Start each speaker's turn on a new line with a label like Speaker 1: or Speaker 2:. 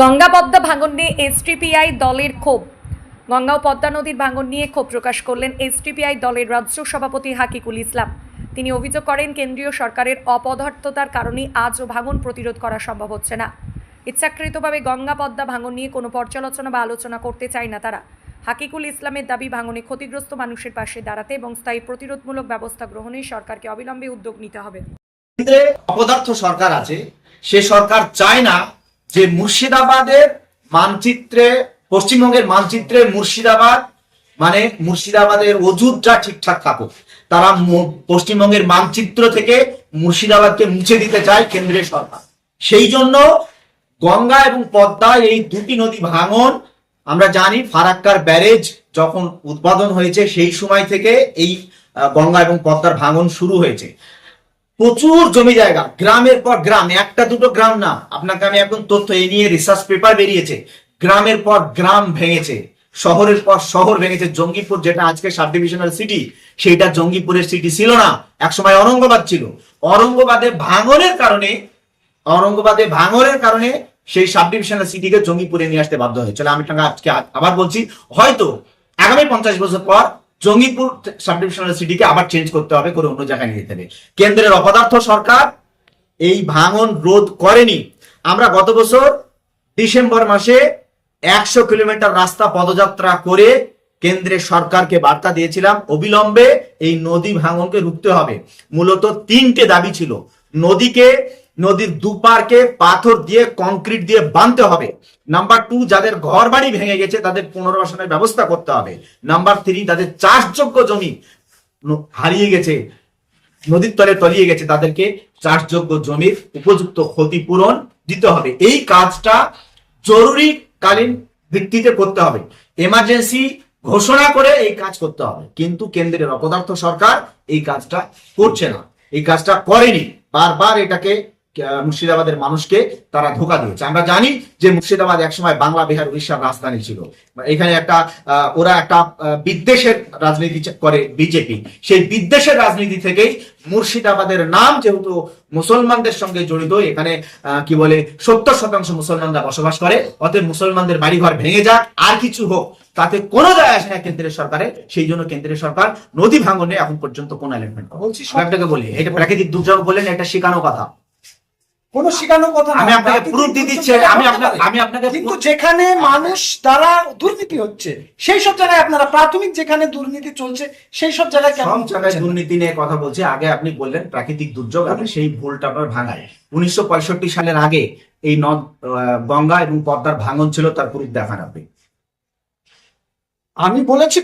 Speaker 1: গঙ্গা পদ্মা ভাঙন নিয়ে এসটিপিআই দলের ক্ষোভ। গঙ্গা ও পদ্মা নদীর ভাঙন নিয়ে ক্ষোভ প্রকাশ করলেন এসটিপিআই দলের রাজ্য সভাপতি হাকিকুল ইসলাম। তিনি অভিযোগ করেন, কেন্দ্রীয় সরকারের অপদার্থতার কারণে আজও ভাঙন প্রতিরোধ করা সম্ভব হচ্ছে না। ইচ্ছাকৃতভাবে গঙ্গা পদ্মা ভাঙন নিয়ে কোনো পর্যালোচনা বা আলোচনা করতে চায় না তারা। হাকিকুল ইসলামের দাবি, ভাঙনে ক্ষতিগ্রস্ত মানুষের পাশে দাঁড়াতে এবং স্থায়ী প্রতিরোধমূলক ব্যবস্থা গ্রহণে সরকারকে অবিলম্বে উদ্যোগ নিতে হবে।
Speaker 2: কেন্দ্রে অপদার্থ সরকার আছে, সে সরকার চায় না যে মুর্শিদাবাদের মানচিত্রে, পশ্চিমবঙ্গের মানচিত্রে মুর্শিদাবাদ মানে মুর্শিদাবাদের ওজুদটা ঠিকঠাক থাকুক। তারা পশ্চিমবঙ্গের মানচিত্র থেকে মুর্শিদাবাদকে মুছে দিতে চায় কেন্দ্রের সরকার। সেই জন্য গঙ্গা এবং পদ্মা এই দুটি নদী ভাঙন, আমরা জানি ফারাক্কার ব্যারেজ যখন উৎপাদন হয়েছে সেই সময় থেকে এই গঙ্গা এবং পদ্মার ভাঙন শুরু হয়েছে। প্রচুর জমি জায়গা, গ্রামের পর গ্রাম, একটা দুটো গ্রাম না। আপনাকে আমি এখন তথ্য এই নিয়ে রিসার্চ পেপার বেরিয়েছে। গ্রামের পর গ্রাম ভেঙেছে, শহরের পর শহর ভেঙেছে। জঙ্গিপুর যেটা আজকে সাব ডিভিশনাল সিটি সেইটা জঙ্গিপুরের সিটি ছিল না। একসময় অরঙ্গবাদ ছিল। অরঙ্গবাদে ভাঙনের কারণে অরঙ্গবাদে ভাঙনের কারণে সেই সাব ডিভিশনাল সিটিকে জঙ্গিপুরে নিয়ে আসতে বাধ্য হয়েছিল আমি আজকে আবার বলছি, হয়তো আগামী পঞ্চাশ বছর পর জঙ্গিপুর সাব ডিভিশনাল সিটিকে আবার চেঞ্জ করতে হবে করে অন্য জায়গায় নিয়ে যেতে কেন্দ্রের অপদার্থ সরকার এই ভাঙন রোধ করেনি। আমরা গত বছর ডিসেম্বর মাসে একশো কিলোমিটার রাস্তা পদযাত্রা করে কেন্দ্রের সরকারকে বার্তা দিয়েছিলাম, অবিলম্বে এই নদী ভাঙনকে রুখতে হবে। মূলত তিনটে দাবি ছিল। নদীকে নদীর দুপারকে পাথর দিয়ে কংক্রিট দিয়ে বাঁধতে হবে। নাম্বার টু যাদের ঘর বাড়ি ভেঙে গেছে, তাদের পুনর্বাসনের ব্যবস্থা করতে হবে। নাম্বার থ্রি তাদের চাষযোগ্য জমি হারিয়ে গেছে, নদীর তলে তলিয়ে গেছে, তাদেরকে চাষযোগ্য জমির উপযুক্ত ক্ষতিপূরণ দিতে হবে। এই কাজটা জরুরিকালীন ভিত্তিতে করতে হবে। এমার্জেন্সি ঘোষণা করে এই কাজ করতে হবে। কিন্তু কেন্দ্রের অপদার্থ সরকার এই কাজটা করছে না। এই কাজটা করেনি। বারবার এটাকে মুর্শিদাবাদের মানুষকে তারা ধোকা দিয়েছে। আমরা জানি যে মুর্শিদাবাদ একসময় বাংলা বিহার উড়িষ্যার রাজধানী ছিল। এখানে একটা আহ, ওরা একটা বিদ্বেষের রাজনীতি করে বিজেপি। সেই বিদ্বেষের রাজনীতি থেকেই মুর্শিদাবাদের নাম যেহেতু মুসলমানদের সঙ্গে জড়িত এখানে আহ, কি বলে সত্তর শতাংশ মুসলমানরা বসবাস করে অতএব মুসলমানদের বাড়িঘর ভেঙে যাক আর কিছু হোক তাতে কোনো যায় আসে না কেন্দ্রের সরকারে। সেই জন্য কেন্দ্রের সরকার নদী ভাঙনে এখন পর্যন্ত কোন অ্যালেনমেন্ট
Speaker 3: বলছি
Speaker 2: আপনাকে বলি এটা প্রাকৃতিক দুর্যোগ বললেন এটা শেখানো কথা।
Speaker 3: কোন শিখানোর কথা।
Speaker 2: আমি আপনাকে proof দিয়ে দিচ্ছি, আমি আপনাকে- আমি আপনাকে-
Speaker 3: কিন্তু যেখানে মানুষ দ্বারা দুর্নীতি হচ্ছে সেই সব জায়গায় আপনারা প্রাথমিক যেখানে দুর্নীতি চলছে সেই সব জায়গায়
Speaker 2: সব জায়গায় দুর্নীতি নিয়ে কথা বলছি। আগে আপনি বললেন প্রাকৃতিক দুর্যোগ আপনি সেই ভুলটা আপনার ভাঙায়। উনিশশো পঁয়ষট্টি সালের আগে এই নদ গঙ্গা এবং পদ্মার ভাঙন ছিল তার প্রুফ দেখান আপনি।
Speaker 3: আমি বলেছি